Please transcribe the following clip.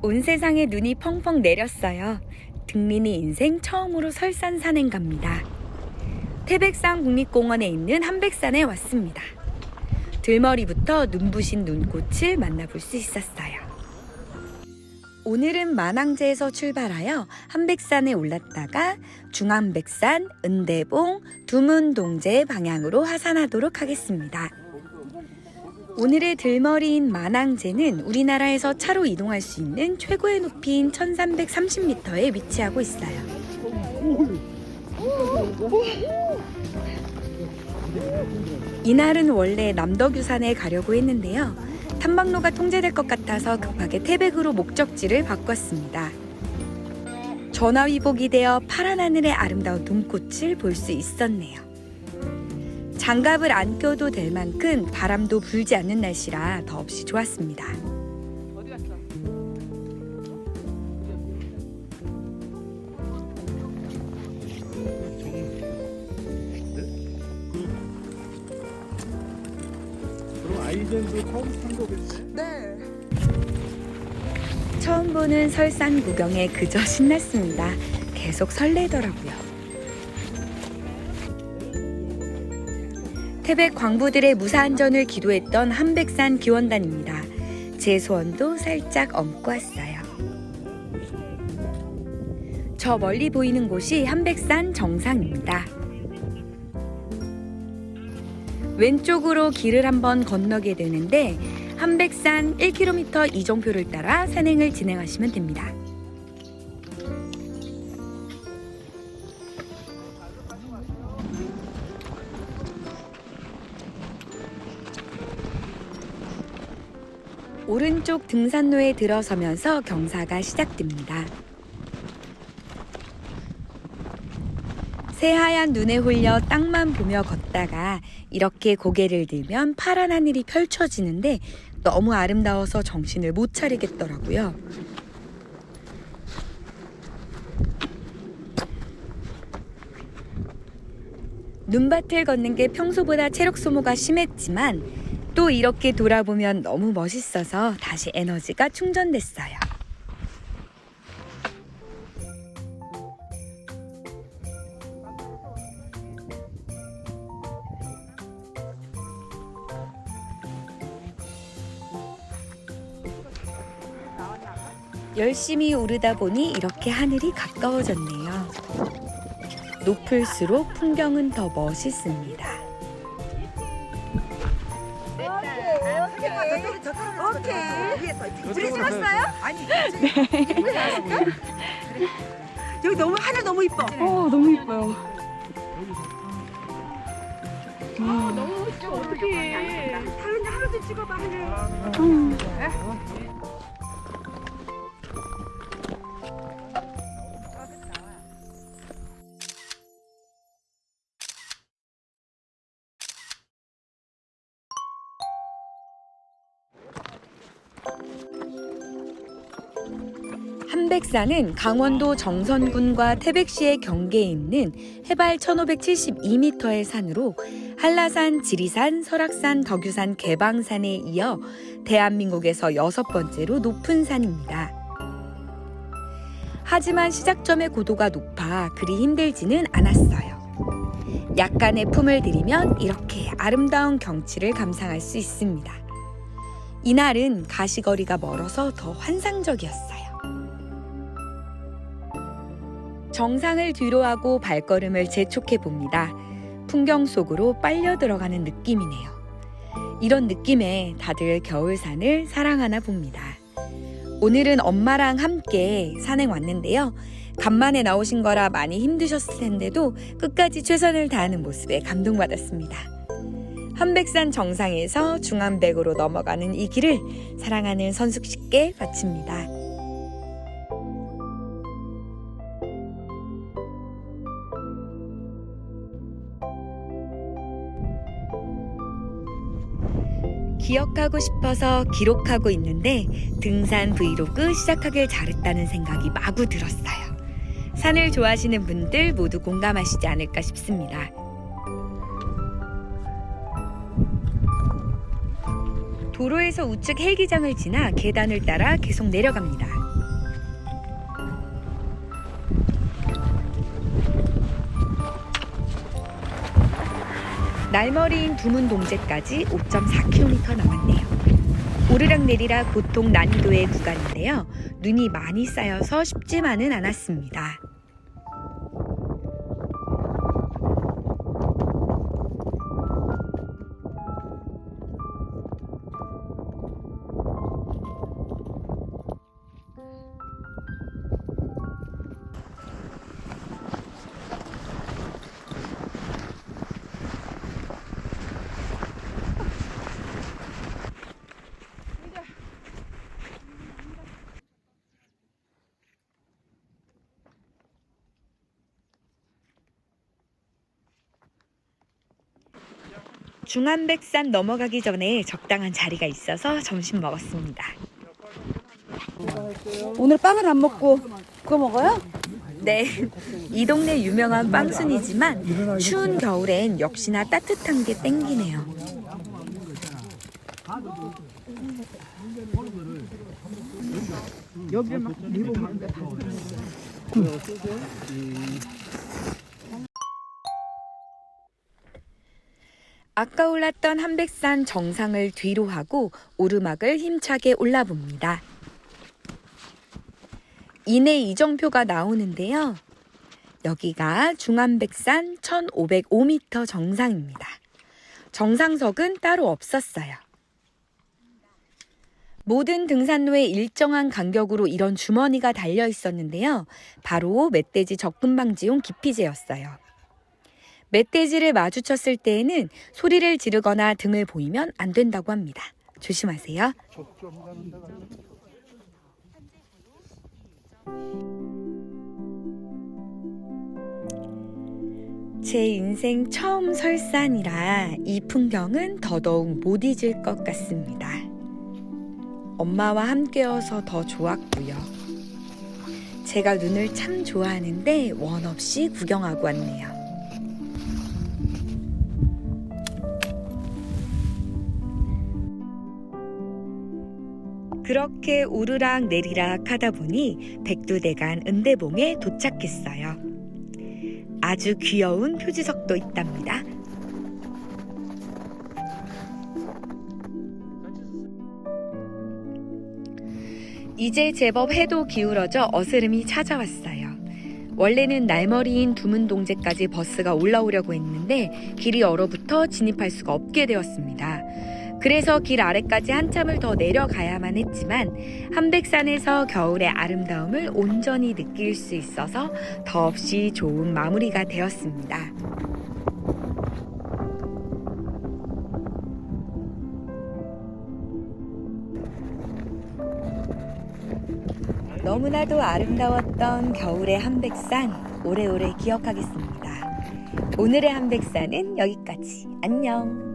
온 세상에 눈이 펑펑 내렸어요. 등린이 인생 처음으로 설산 산행 갑니다. 태백산 국립공원에 있는 한백산에 왔습니다. 들머리부터 눈부신 눈꽃을 만나볼 수 있었어요. 오늘은 만항제에서 출발하여 한백산에 올랐다가 중한백산, 은대봉, 두문동제 방향으로 하산하도록 하겠습니다. 오늘의 들머리인 만항제는 우리나라에서 차로 이동할 수 있는 최고의 높이인 1330m에 위치하고 있어요. 이날은 원래 남덕유산에 가려고 했는데요. 탐방로가 통제될 것 같아서 급하게 태백으로 목적지를 바꿨습니다. 전화위복이 되어 파란 하늘의 아름다운 눈꽃을 볼 수 있었네요. 장갑을 안 껴도 될 만큼 바람도 불지 않는 날씨라 더없이 좋았습니다. 처음 보는 설산 구경에 그저 신났습니다. 계속 설레더라고요. 태백 광부들의 무사안전을 기도했던 한백산 기원단입니다. 제 소원도 살짝 얹고 왔어요. 저 멀리 보이는 곳이 한백산 정상입니다. 왼쪽으로 길을 한번 건너게 되는데 한백산 1km 이정표를 따라 산행을 진행하시면 됩니다. 오른쪽 등산로에 들어서면서 경사가 시작됩니다. 새하얀 눈에 홀려 땅만 보며 걷다가 이렇게 고개를 들면 파란 하늘이 펼쳐지는데 너무 아름다워서 정신을 못 차리겠더라고요. 눈밭을 걷는 게 평소보다 체력 소모가 심했지만 또 이렇게 돌아보면 너무 멋있어서 다시 에너지가 충전됐어요. 열심히 오르다 보니 이렇게 하늘이 가까워졌네요. 높을수록 풍경은 더 멋있습니다. 오케이. 둘이 찍었어요? 아니. 여기 너무 하늘 너무 이뻐. 어, 너무 예뻐요. 너무 멋져. 어떡해. 하늘 하늘도 찍어봐 하늘. 한백산은 강원도 정선군과 태백시의 경계에 있는 해발 1572m의 산으로 한라산, 지리산, 설악산, 덕유산, 개방산에 이어 대한민국에서 여섯 번째로 높은 산입니다. 하지만 시작점의 고도가 높아 그리 힘들지는 않았어요. 약간의 품을 들이면 이렇게 아름다운 경치를 감상할 수 있습니다. 이날은 가시거리가 멀어서 더 환상적이었어요. 정상을 뒤로하고 발걸음을 재촉해 봅니다. 풍경 속으로 빨려 들어가는 느낌이네요. 이런 느낌에 다들 겨울산을 사랑하나 봅니다. 오늘은 엄마랑 함께 산행 왔는데요. 간만에 나오신 거라 많이 힘드셨을 텐데도 끝까지 최선을 다하는 모습에 감동받았습니다. 한백산 정상에서 중한백으로 넘어가는 이 길을 사랑하는 선숙 씨께 바칩니다. 기억하고 싶어서 기록하고 있는데 등산 브이로그 시작하길 잘했다는 생각이 마구 들었어요. 산을 좋아하시는 분들 모두 공감하시지 않을까 싶습니다. 도로에서 우측 헬기장을 지나 계단을 따라 계속 내려갑니다. 날머리인 두문 동제까지 5.4km 남았네요. 오르락 내리락 보통 난이도의 구간인데요. 눈이 많이 쌓여서 쉽지만은 않았습니다. 중안백산 넘어가기 전에 적당한 자리가 있어서 점심 먹었습니다. 오늘 빵을 안 먹고 그거 먹어요? 네, 이 동네 유명한 빵순이지만 추운 겨울엔 역시나 따뜻한 게 땡기네요. 아까 올랐던 한백산 정상을 뒤로 하고 오르막을 힘차게 올라봅니다. 이내 이정표가 나오는데요. 여기가 중안백산 1505m 정상입니다. 정상석은 따로 없었어요. 모든 등산로에 일정한 간격으로 이런 주머니가 달려 있었는데요. 바로 멧돼지 접근 방지용 기피제였어요. 멧돼지를 마주쳤을 때에는 소리를 지르거나 등을 보이면 안 된다고 합니다. 조심하세요. 제 인생 처음 설산이라 이 풍경은 더더욱 못 잊을 것 같습니다. 엄마와 함께여서 더 좋았고요. 제가 눈을 참 좋아하는데 원 없이 구경하고 왔네요. 그렇게 오르락 내리락 하다 보니 백두대간 은대봉에 도착했어요. 아주 귀여운 표지석도 있답니다. 이제 제법 해도 기울어져 어스름이 찾아왔어요. 원래는 날머리인 두문동제까지 버스가 올라오려고 했는데 길이 얼어붙어 진입할 수가 없게 되었습니다. 그래서 길 아래까지 한참을 더 내려가야만 했지만 한백산에서 겨울의 아름다움을 온전히 느낄 수 있어서 더없이 좋은 마무리가 되었습니다. 너무나도 아름다웠던 겨울의 한백산 오래오래 기억하겠습니다. 오늘의 한백산은 여기까지. 안녕.